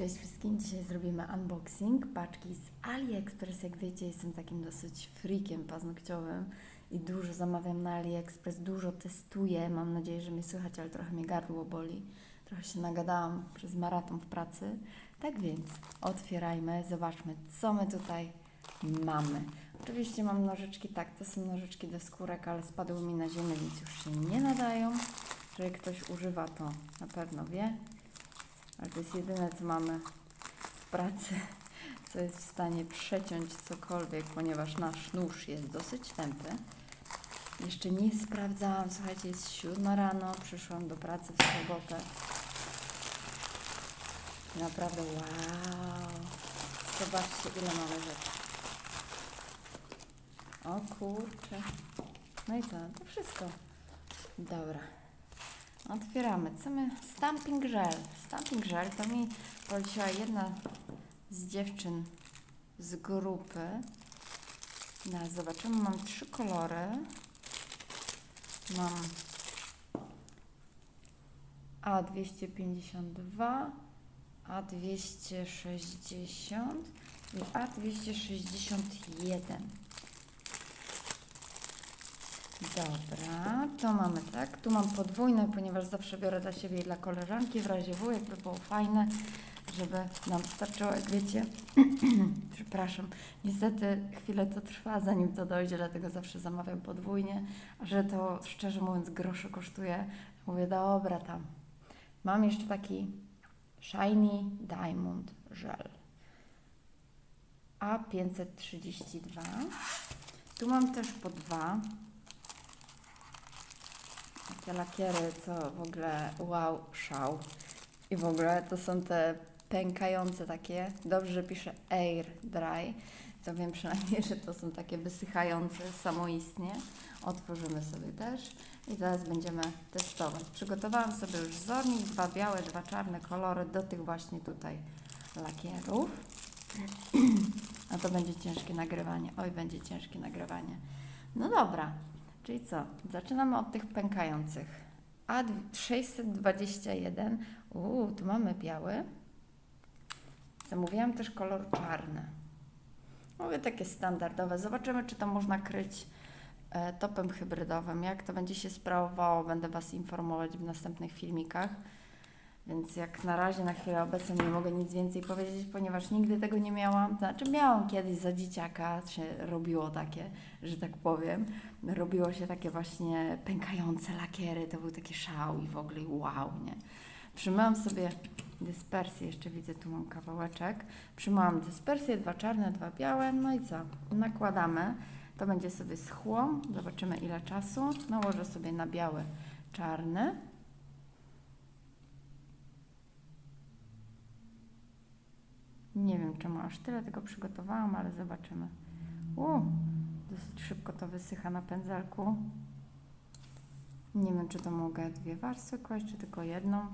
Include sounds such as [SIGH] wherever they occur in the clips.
Cześć wszystkim, dzisiaj zrobimy unboxing paczki z AliExpress. Jak wiecie, jestem takim dosyć freakiem paznokciowym i dużo zamawiam na AliExpress, dużo testuję. Mam nadzieję, że mnie słychać, ale trochę mnie gardło boli. Trochę się nagadałam przez maraton w pracy. Tak więc otwierajmy, zobaczmy, co my tutaj mamy. Oczywiście mam nożyczki, tak, to są nożyczki do skórek, ale spadły mi na ziemię, więc już się nie nadają. Jeżeli ktoś używa, to na pewno wie. Ale to jest jedyne, co mamy w pracy, co jest w stanie przeciąć cokolwiek, ponieważ nasz nóż jest dosyć tępy. Jeszcze nie sprawdzałam, słuchajcie, jest siódma rano, przyszłam do pracy w sobotę. Naprawdę wow! Zobaczcie, ile mamy rzeczy. O kurczę. No i co? To wszystko. Dobra. Otwieramy. Co my? Stamping gel. Stamping gel to mi poleciła jedna z dziewczyn z grupy. No, zobaczymy. Mam trzy kolory. Mam A252, A260 i A261. Dobra, to mamy tak. Tu mam podwójne, ponieważ zawsze biorę dla siebie i dla koleżanki w razie W, jakby było fajne, żeby nam starczyło, jak wiecie. [CLEARS THROAT] Przepraszam, niestety chwilę to trwa, zanim to dojdzie, dlatego zawsze zamawiam podwójnie, a że to szczerze mówiąc grosze kosztuje, mówię, dobra tam. Mam jeszcze taki Shiny Diamond Gel. A532. Tu mam też po dwa. Te lakiery, co w ogóle wow, szał. I w ogóle to są te pękające takie. Dobrze, pisze air dry. To wiem przynajmniej, [LAUGHS] że to są takie wysychające samoistnie. Otworzymy sobie też i zaraz będziemy testować. Przygotowałam sobie już wzornik, dwa białe, dwa czarne kolory do tych właśnie tutaj lakierów. [CLEARS THROAT] A to będzie ciężkie nagrywanie. Oj, będzie ciężkie nagrywanie. No dobra, czyli co? Zaczynamy od tych pękających. A621. Uuu, tu mamy biały. Zamówiłam też kolor czarny. Mówię takie standardowe. Zobaczymy, czy to można kryć e, topem hybrydowym. Jak to będzie się sprawowało, będę Was informować w następnych filmikach. Więc jak na razie, na chwilę obecną nie mogę nic więcej powiedzieć, ponieważ nigdy tego nie miałam. Znaczy miałam kiedyś za dzieciaka, się robiło takie, że tak powiem. Robiło się takie właśnie pękające lakiery, to był taki szał i w ogóle wow, nie? Przymyłam sobie dyspersję, jeszcze widzę, tu mam kawałeczek. Przymyłam dyspersję, dwa czarne, dwa białe, no i co? Nakładamy. To będzie sobie schło, zobaczymy ile czasu. Nałożę sobie na biały, czarny. Nie wiem, czemu aż tyle tego przygotowałam, ale zobaczymy. U, dosyć szybko to wysycha na pędzelku. Nie wiem, czy to mogę dwie warstwy kłaść, czy tylko jedną.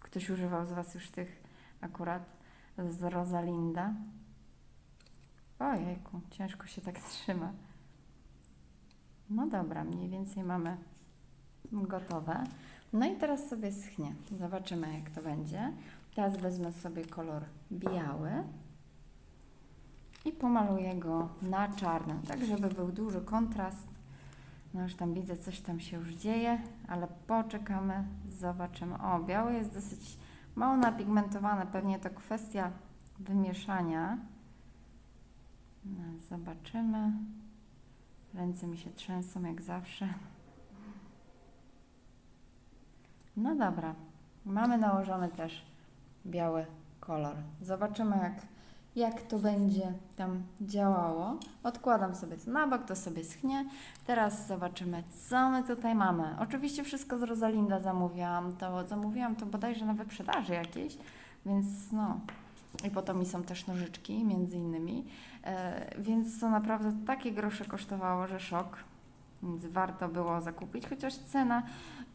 Ktoś używał z Was już tych akurat z Rosalinda. Ojejku, ciężko się tak [LAUGHS] trzyma. No dobra, mniej więcej mamy gotowe. No i teraz sobie schnie. Zobaczymy, jak to będzie. Teraz wezmę sobie kolor biały i pomaluję go na czarnym, tak żeby był duży kontrast. No już tam widzę, coś tam się już dzieje, ale poczekamy, zobaczymy. O, biały jest dosyć mało napigmentowany, pewnie to kwestia wymieszania. No, zobaczymy. Ręce mi się trzęsą jak zawsze. No dobra, mamy nałożony też biały kolor. Zobaczymy, jak, jak to będzie tam działało. Odkładam sobie to na bok, to sobie schnie. Teraz zobaczymy, co my tutaj mamy. Oczywiście wszystko z Rosalinda zamówiłam. To zamówiłam to bodajże na wyprzedaży jakiejś, więc no. I potem mi są też nożyczki, między innymi. E, więc to naprawdę takie grosze kosztowało, że szok. Więc warto było zakupić, chociaż cena,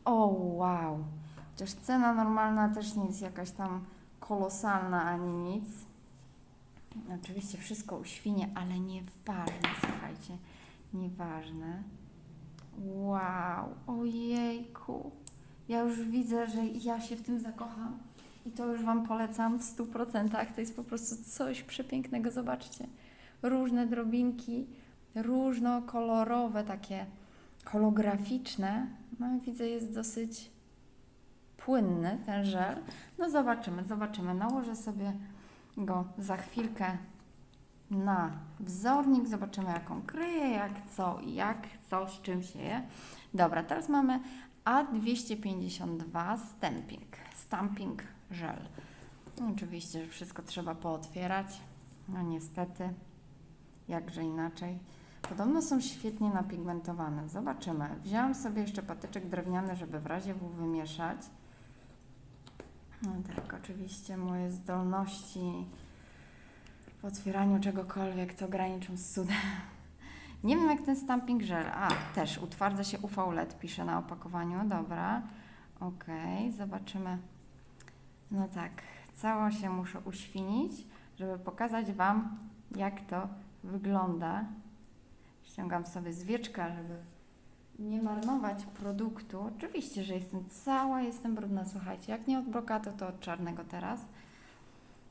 o wow, chociaż cena normalna też nie jest jakaś tam kolosalna ani nic. Oczywiście wszystko uświnie, ale nieważne, słuchajcie, nieważne. Wow, ojejku, ja już widzę, że ja się w tym zakocham I to już Wam polecam w 100%. To jest po prostu coś przepięknego. Zobaczcie. Różne drobinki, różnokolorowe, takie holograficzne. No widzę, jest dosyć płynny ten żel. No zobaczymy, zobaczymy. Nałożę sobie go za chwilkę na wzornik. Zobaczymy, jak on kryje, jak co i jak co, z czym się je. Dobra, teraz mamy A252 Stamping. Stamping żel. Oczywiście, że wszystko trzeba pootwierać. No niestety, jakże inaczej. Podobno są świetnie napigmentowane. Zobaczymy. Wzięłam sobie jeszcze patyczek drewniany, żeby w razie W wymieszać. No tak, oczywiście moje zdolności w otwieraniu czegokolwiek to graniczą z cudem. Nie wiem jak ten stamping żel. A, też utwardza się UV LED, pisze na opakowaniu. Dobra. Okej, zobaczymy. No tak, całą się muszę uświnić, żeby pokazać Wam, jak to wygląda. Ściągam sobie zwieczka, żeby nie marnować produktu. Oczywiście, że jestem cała, jestem brudna, słuchajcie. Jak nie od brokatu, to od czarnego teraz.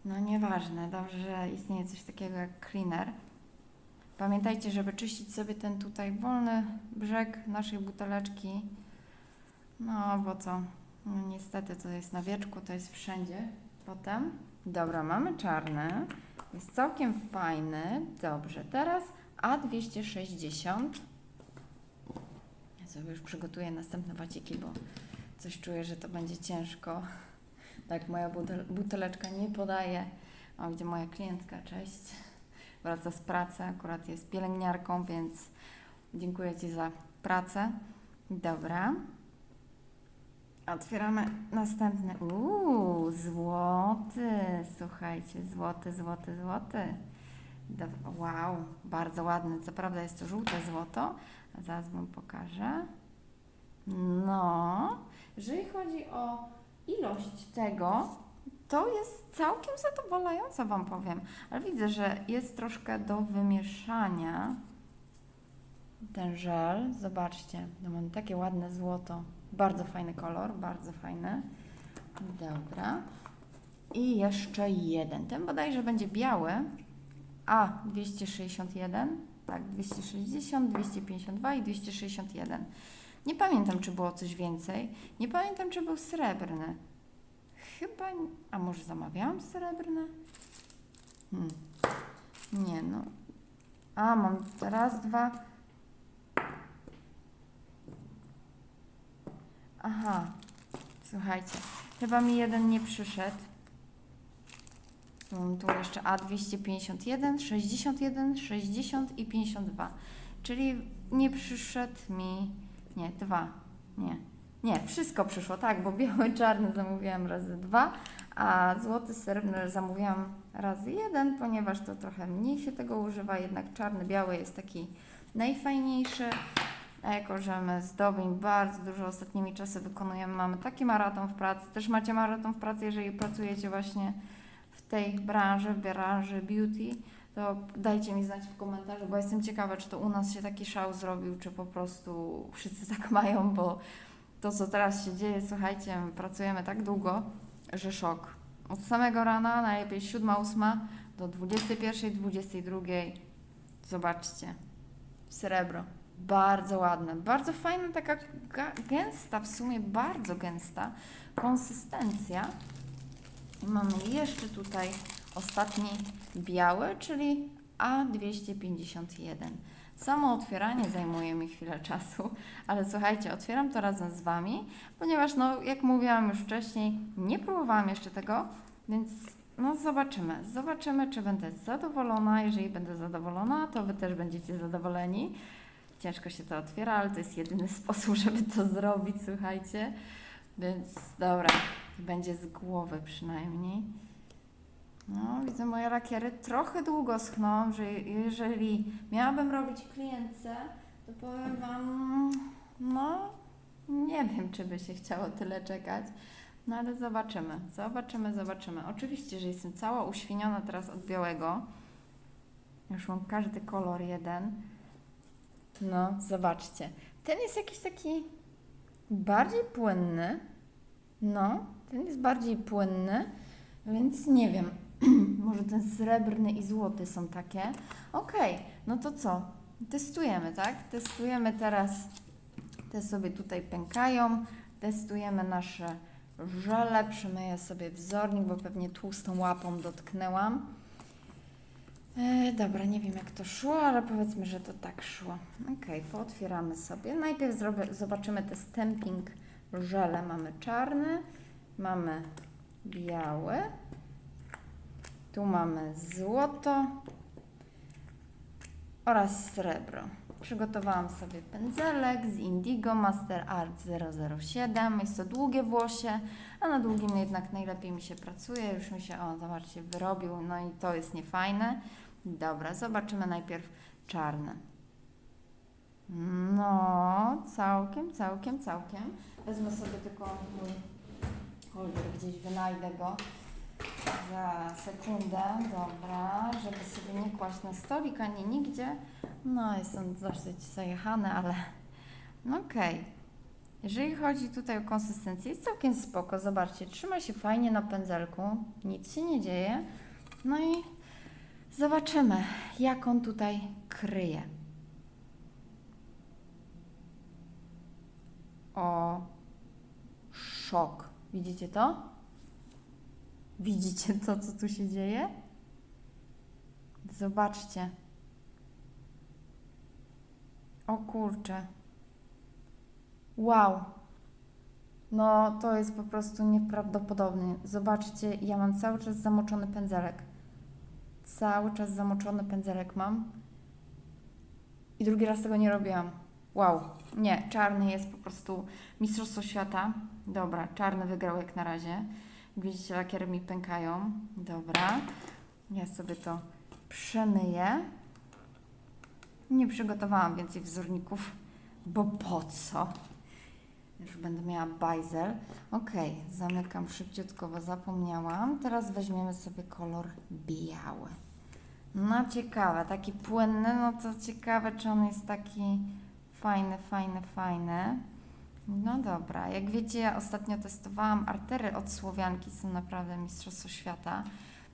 No nieważne, dobrze, że istnieje coś takiego jak cleaner. Pamiętajcie, żeby czyścić sobie ten tutaj wolny brzeg naszej buteleczki. No bo co? No niestety to jest na wieczku, to jest wszędzie. Potem. Dobra, mamy czarny. Jest całkiem fajny. Dobrze, teraz A260. Sobie już przygotuję następne waciki, bo coś czuję, że to będzie ciężko. Tak, moja butel, buteleczka nie podaje. O, gdzie moja klientka, cześć. Wraca z pracy, akurat jest pielęgniarką, więc dziękuję Ci za pracę. Dobra. Otwieramy następny. Uuu, złoty. Słuchajcie, złoty, złoty, złoty. Wow, bardzo ładny. Co prawda jest to żółte złoto. Zaraz Wam pokażę. No, jeżeli chodzi o ilość tego, to jest całkiem zadowalająca, Wam powiem. Ale widzę, że jest troszkę do wymieszania ten żel. Zobaczcie, no mam takie ładne złoto. Bardzo fajny kolor, bardzo fajny. Dobra. I jeszcze jeden. Ten bodajże będzie biały. A, 261. Tak, 260, 252 i 261. Nie pamiętam, czy było coś więcej. Nie pamiętam, czy był srebrny. Chyba. A może zamawiałam srebrny? Hmm. Nie, no. A, mam raz, dwa. Aha. Słuchajcie, chyba mi jeden nie przyszedł. Mam tu jeszcze A251, 61, 60 i 52. Czyli nie przyszedł mi. Nie, dwa. Nie. Nie, wszystko przyszło, tak, bo biały, [LAUGHS] czarny zamówiłam razy dwa, a złoty, srebrny zamówiłam razy jeden, ponieważ to trochę mniej się tego używa, jednak czarny, biały jest taki najfajniejszy. A jako, że my z Dobin bardzo dużo ostatnimi czasy wykonujemy, mamy taki maraton w pracy, też macie maraton w pracy, jeżeli pracujecie właśnie tej branży, branży beauty, to dajcie mi znać w komentarzu, bo jestem ciekawa, czy to u nas się taki szał zrobił, czy po prostu wszyscy [LAUGHS] tak mają, bo to, co teraz się dzieje, słuchajcie, my pracujemy tak długo, że szok. Od samego rana, najlepiej 7, 8 do 21, 22. Zobaczcie. Srebro. Bardzo ładne. Bardzo fajna, taka gęsta, w sumie bardzo gęsta konsystencja. I mamy jeszcze tutaj ostatni biały, czyli A251. Samo otwieranie zajmuje mi chwilę czasu, ale słuchajcie, otwieram to razem z Wami, ponieważ, no, jak mówiłam już wcześniej, nie próbowałam jeszcze tego, więc no zobaczymy. Zobaczymy, czy będę zadowolona. Jeżeli będę zadowolona, to Wy też będziecie zadowoleni. Ciężko się to otwiera, ale to jest jedyny [LAUGHS] sposób, żeby to zrobić, słuchajcie. Więc dobra, będzie z głowy przynajmniej. No, widzę moje lakiery trochę długo schną, że jeżeli miałabym robić klientce, to powiem Wam, no, nie wiem, czy by się chciało tyle czekać. No ale zobaczymy, zobaczymy, zobaczymy. Oczywiście, że jestem cała uświniona teraz od białego. Już mam każdy kolor jeden. No, zobaczcie. Ten jest jakiś taki bardziej płynny. No, ten jest bardziej płynny, więc nie wiem. [CLEARS THROAT] Może ten srebrny i złoty są takie. Okej, no to co? Testujemy, tak? Testujemy teraz. Te sobie tutaj pękają. Testujemy nasze żele. Przymyję sobie wzornik, bo pewnie tłustą łapą dotknęłam. E, dobra, nie wiem jak to szło, ale powiedzmy, że to tak szło. Ok, pootwieramy sobie. Najpierw zrobię, zobaczymy te stamping żele. Mamy czarny, mamy biały, tu mamy złoto oraz srebro. Przygotowałam sobie pędzelek z Indigo Master Art 007. Jest to długie włosie, a na długim jednak najlepiej mi się pracuje. Już mi się, o zobaczcie, wyrobił, no i to jest niefajne. Dobra, zobaczymy najpierw czarne. No, całkiem, całkiem, całkiem. Wezmę sobie tylko mój holder, gdzieś wynajdę go za sekundę. Dobra, żeby sobie nie kłaść na stolik ani nigdzie. No, jest on dosyć zajechany, ale no okej. Jeżeli chodzi tutaj o konsystencję, jest całkiem spoko. Zobaczcie, trzyma się fajnie na pędzelku, nic się nie dzieje. No i Zobaczymy, jak on tutaj kryje. O, szok. Widzicie to? Widzicie to, co tu się dzieje? Zobaczcie. O kurczę. Wow. No, to jest po prostu nieprawdopodobne. Zobaczcie, ja mam cały czas zamoczony pędzelek. Cały czas zamoczony pędzelek mam. I drugi raz tego nie robiłam. Wow. Nie, czarny jest po prostu mistrzostwo świata. Dobra, czarny wygrał jak na razie. Jak widzicie, lakiery mi pękają. Dobra. Ja sobie to przemyję. Nie przygotowałam więcej wzorników, bo po co? Już będę miała bajzel. Ok, zamykam szybciutko, bo zapomniałam. Teraz weźmiemy sobie kolor biały. No ciekawe, taki płynny, no to ciekawe, czy on jest taki fajny, fajny, fajny. No dobra, jak wiecie, ostatnio testowałam artery od Słowianki, są naprawdę mistrzostwo świata,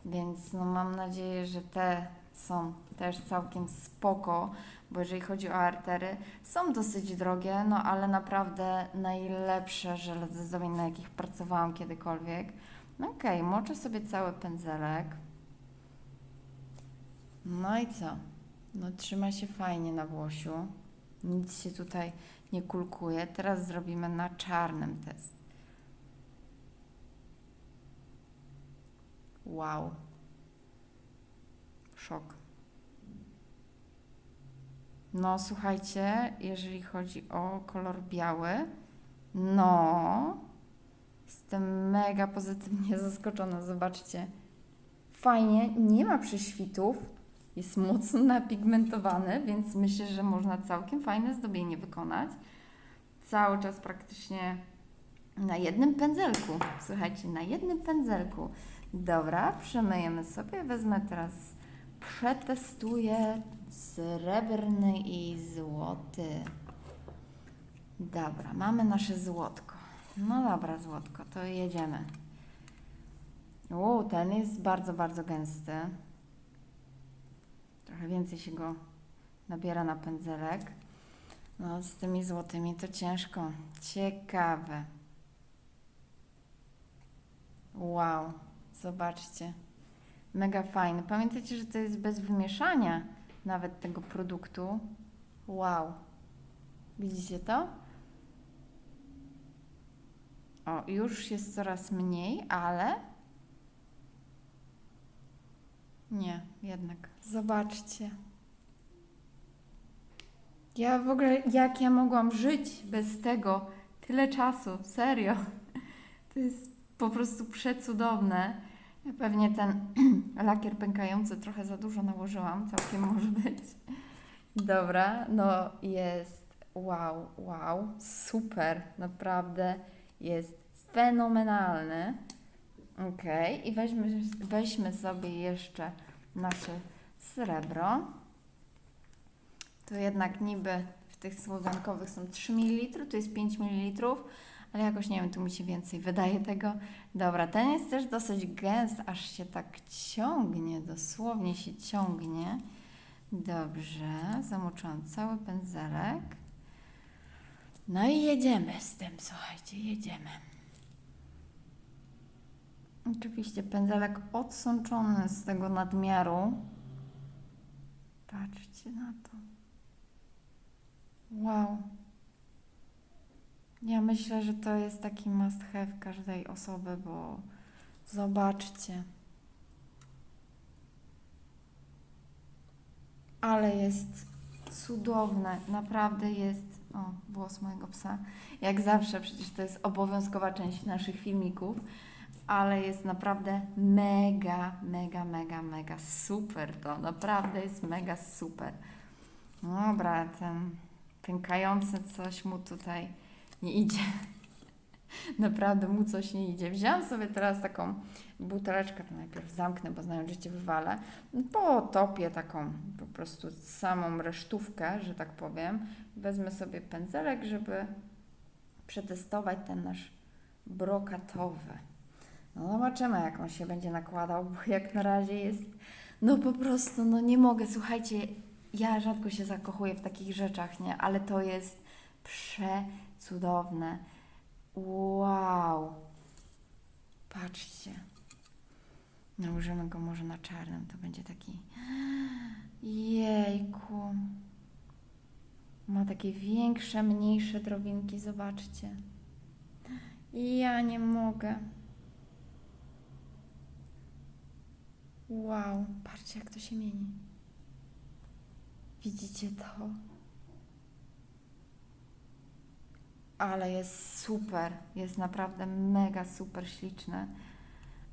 więc no mam nadzieję, że te są też całkiem spoko, bo jeżeli chodzi o artery, są dosyć drogie, no ale naprawdę najlepsze żele ze zdobień, na jakich pracowałam kiedykolwiek. No okej, moczę sobie cały pędzelek. No i co? No trzyma się fajnie na włosiu. Nic się tutaj nie kulkuje. Teraz zrobimy na czarnym test. Wow. Szok. No słuchajcie, jeżeli chodzi o kolor biały, no jestem mega pozytywnie [LAUGHS] zaskoczona. Zobaczcie. Fajnie, nie ma prześwitów jest mocno napigmentowany, więc myślę, że można całkiem fajne zdobienie wykonać. Cały czas praktycznie na jednym pędzelku. Słuchajcie, na jednym pędzelku. Dobra, przemyjemy sobie. Wezmę teraz, przetestuję srebrny i złoty. Dobra, mamy nasze złotko. No dobra, złotko, to jedziemy. O, ten jest bardzo, bardzo gęsty. Trochę więcej się go nabiera na pędzelek. No, z tymi złotymi to ciężko. Ciekawe. Wow, zobaczcie. Mega fajny. Pamiętajcie, że to jest bez wymieszania nawet tego produktu. Wow. Widzicie to? O, już jest coraz mniej, ale nie, jednak. Zobaczcie. Ja w ogóle, jak ja mogłam żyć bez tego tyle czasu? Serio. To jest po prostu przecudowne. Ja pewnie ten [CLEARS THROAT] lakier pękający trochę za dużo nałożyłam, całkiem może być. Dobra, no jest wow, wow, super, naprawdę jest fenomenalny. Ok, i weźmy, weźmy sobie jeszcze nasze srebro. To jednak niby w tych słowiankowych są 3 ml, tu jest 5 ml, ale jakoś nie wiem, tu mi się więcej wydaje tego. Dobra, ten jest też dosyć gęsty, aż się tak ciągnie, dosłownie się ciągnie. Dobrze, zamoczyłam cały pędzelek. No i jedziemy z tym, słuchajcie, jedziemy. Oczywiście pędzelek odsączony z tego nadmiaru. Patrzcie na to. Wow. Ja myślę, że to jest taki must have każdej osoby, bo zobaczcie. Ale jest cudowne, naprawdę jest. O, włos mojego psa. Jak zawsze, przecież to jest obowiązkowa część naszych filmików, ale jest naprawdę mega, mega, mega, mega super to. Naprawdę jest mega super. Dobra, ten pękający coś mu tutaj nie idzie. [LAUGHS] Naprawdę mu coś nie idzie. Wziąłam sobie teraz taką buteleczkę, to najpierw zamknę, bo znając życie wywalę. Potopię taką po prostu samą resztówkę, że tak powiem. Wezmę sobie pędzelek, żeby przetestować ten nasz brokatowy. Zobaczymy, jak on się będzie nakładał, bo jak na razie jest, no po prostu, no nie mogę. Słuchajcie, ja rzadko się zakochuję w takich rzeczach, nie? Ale to jest przecudowne. Wow. Patrzcie. Nałożymy go może na czarnym, to będzie taki... Jejku. Ma takie większe, mniejsze drobinki, zobaczcie. Ja nie mogę. Wow, patrzcie jak to się mieni. Widzicie to? Ale jest super, jest naprawdę mega super śliczny.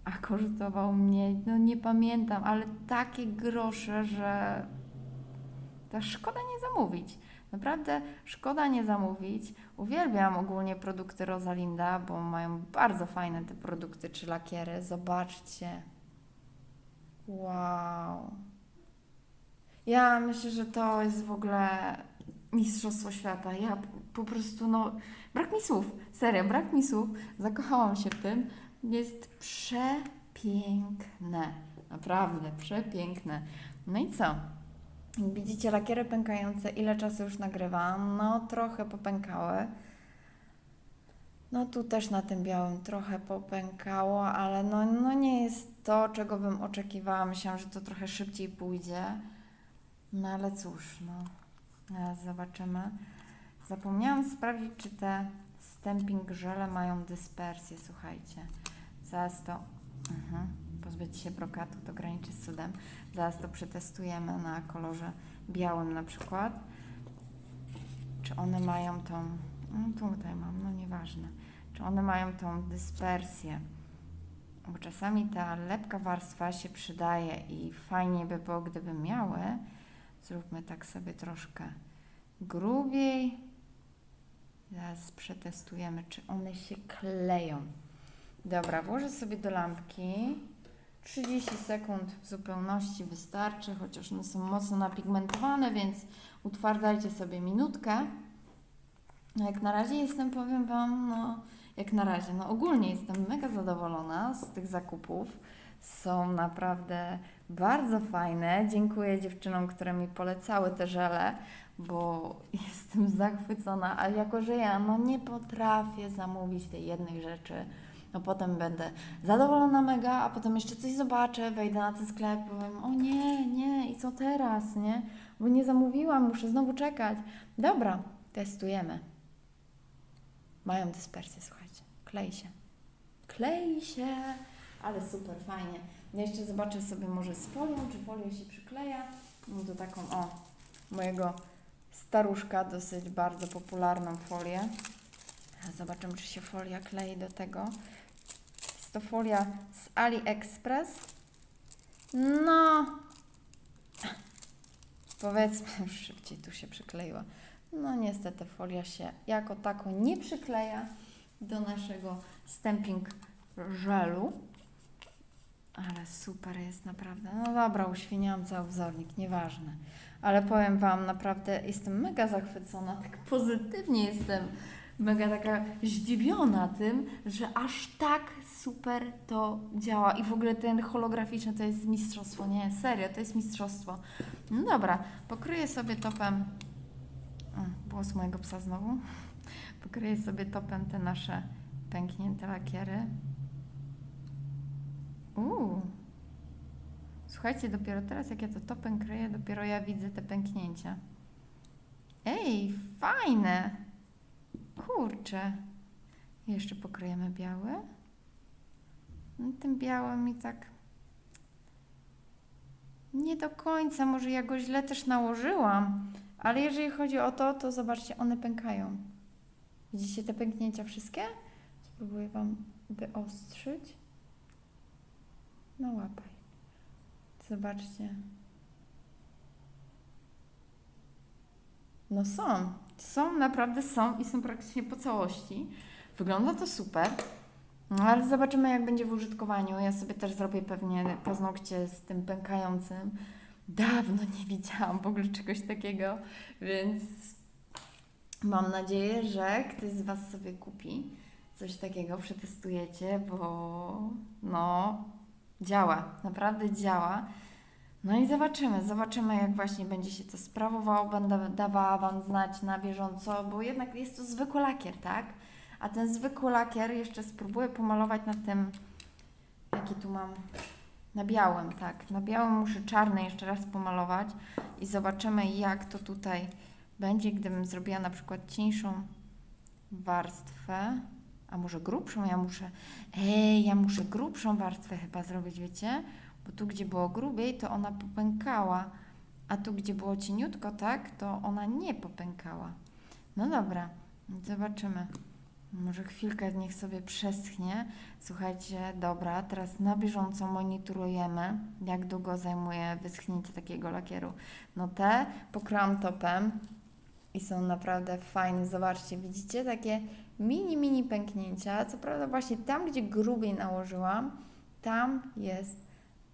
A kosztował mnie, no nie pamiętam, ale takie grosze, że to szkoda nie zamówić. Naprawdę szkoda nie zamówić. Uwielbiam ogólnie produkty Rosalinda, bo mają bardzo fajne te produkty czy lakiery. Zobaczcie. Wow. Ja myślę, że to jest w ogóle mistrzostwo świata. Ja po prostu, no, brak mi słów. Serio, brak mi słów. Zakochałam się w tym. Jest przepiękne. Naprawdę, przepiękne. No i co? Widzicie lakiery pękające, ile czasu już nagrywam? No, trochę popękały. No tu też na tym białym trochę popękało, ale no, no nie jest to, czego bym oczekiwała. Myślałam, że to trochę szybciej pójdzie. No ale cóż, no. Zaraz zobaczymy. Zapomniałam sprawdzić, czy te stamping żele mają dyspersję, słuchajcie. Zaraz to... Mhm. Pozbyć się brokatu to graniczy z cudem. Zaraz to przetestujemy na kolorze białym na przykład. Czy one mają tą... No tutaj mam, no nieważne. Czy one mają tą dyspersję. Bo czasami ta lepka warstwa się przydaje i fajnie by było, gdyby miały. Zróbmy tak sobie troszkę grubiej. Zaraz przetestujemy, czy one się kleją. Dobra, włożę sobie do lampki. 30 sekund w zupełności wystarczy, chociaż one są mocno napigmentowane, więc utwardzajcie sobie minutkę. No jak na razie jestem, powiem Wam, no jak na razie, no ogólnie jestem mega zadowolona z tych zakupów. Są naprawdę bardzo fajne. Dziękuję dziewczynom, które mi polecały te żele, bo [LAUGHS] jestem zachwycona, ale jako, że ja no nie potrafię zamówić tej jednej rzeczy, no potem będę zadowolona mega, a potem jeszcze coś zobaczę, wejdę na ten sklep, powiem, o nie, nie, i co teraz, nie? Bo nie zamówiłam, muszę znowu czekać. Dobra, testujemy. Mają dyspersję, słuchajcie. Klei się. Klei się, ale super, fajnie. Ja jeszcze zobaczę sobie może z folią, czy folia się przykleja. Mam tu taką, o, mojego staruszka, dosyć bardzo popularną folię. Zobaczymy, czy się folia klei do tego. Jest to folia z AliExpress. No, powiedzmy, [LAUGHS] szybciej tu się przykleiła. No niestety folia się jako tako nie przykleja do naszego stamping żelu. Ale super jest naprawdę. No dobra, uświniałam cały wzornik, nieważne. Ale powiem Wam, naprawdę jestem mega zachwycona, tak pozytywnie jestem mega taka zdziwiona tym, że aż tak super to działa. I w ogóle ten holograficzny to jest mistrzostwo, nie? Serio, to jest mistrzostwo. No dobra, pokryję sobie topem... O, Głos mojego psa znowu. Pokryję sobie topem te nasze pęknięte lakiery. Uuu. Słuchajcie, dopiero teraz jak ja to topem kryję, dopiero ja widzę te pęknięcia. Ej, fajne! Kurczę. Jeszcze pokryjemy biały. No, tym białym mi tak nie do końca, może ja go źle też nałożyłam, ale jeżeli chodzi o to, to zobaczcie, one pękają. Widzicie te pęknięcia wszystkie? Spróbuję Wam wyostrzyć. No łapaj. Zobaczcie. No są. Są, naprawdę są i są praktycznie po całości. Wygląda to super. No ale zobaczymy jak będzie w użytkowaniu. Ja sobie też zrobię pewnie paznokcie z tym pękającym. Dawno nie widziałam w ogóle czegoś takiego, więc mam nadzieję, że ktoś z Was sobie kupi coś takiego, przetestujecie, bo no działa, naprawdę działa. No i zobaczymy, zobaczymy jak właśnie będzie się to sprawowało, będę dawała Wam znać na bieżąco, bo jednak jest to zwykły lakier, tak? A ten zwykły lakier jeszcze spróbuję pomalować na tym, jaki tu mam, na białym, tak. Na białym muszę czarny jeszcze raz pomalować i zobaczymy jak to tutaj będzie, gdybym zrobiła na przykład cieńszą warstwę, a może grubszą, ja muszę, ej, ja muszę grubszą warstwę chyba zrobić, wiecie? Bo tu, gdzie było grubiej, to ona popękała, a tu, gdzie było cieniutko, tak, to ona nie popękała. No dobra, zobaczymy. Może chwilkę niech sobie przeschnie. Słuchajcie, dobra, teraz na bieżąco monitorujemy, jak długo zajmuje wyschnięcie takiego lakieru. No te pokryłam topem i są naprawdę fajne. Zobaczcie, widzicie takie mini, mini pęknięcia. Co prawda właśnie tam, gdzie grubiej nałożyłam, tam jest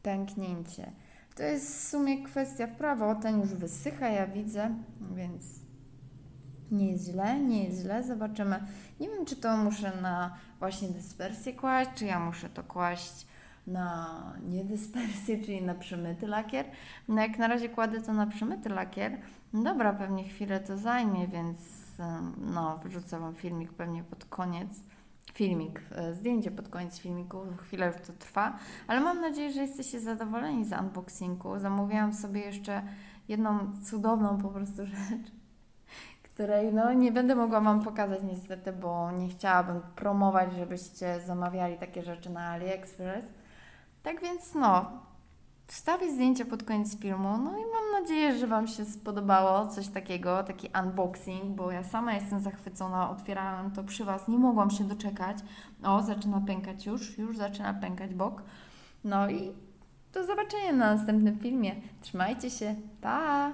pęknięcie. To jest w sumie kwestia wprawa. O, ten już wysycha, ja widzę, więc nie jest źle, nie jest źle. Zobaczymy. Nie wiem, czy to muszę na właśnie dyspersję kłaść, czy ja muszę to kłaść na niedyspersję, czyli na przymyty lakier. No jak na razie kładę to na przymyty lakier. Dobra, pewnie chwilę to zajmie, więc no, wrzucę Wam filmik pewnie pod koniec. Filmik, e, zdjęcie pod koniec filmiku, chwilę już to trwa, ale mam nadzieję, że jesteście zadowoleni z unboxingu. Zamówiłam sobie jeszcze jedną cudowną po prostu rzecz, której no nie będę mogła Wam pokazać niestety, bo nie chciałabym promować, żebyście zamawiali takie rzeczy na AliExpress. Tak więc no, wstawię zdjęcie pod koniec filmu, no i mam nadzieję, że Wam się spodobało coś takiego, taki unboxing, bo ja sama jestem zachwycona, otwierałam to przy Was, nie mogłam się doczekać. O, zaczyna pękać już, już zaczyna pękać bok. No i do zobaczenia na następnym filmie. Trzymajcie się, pa!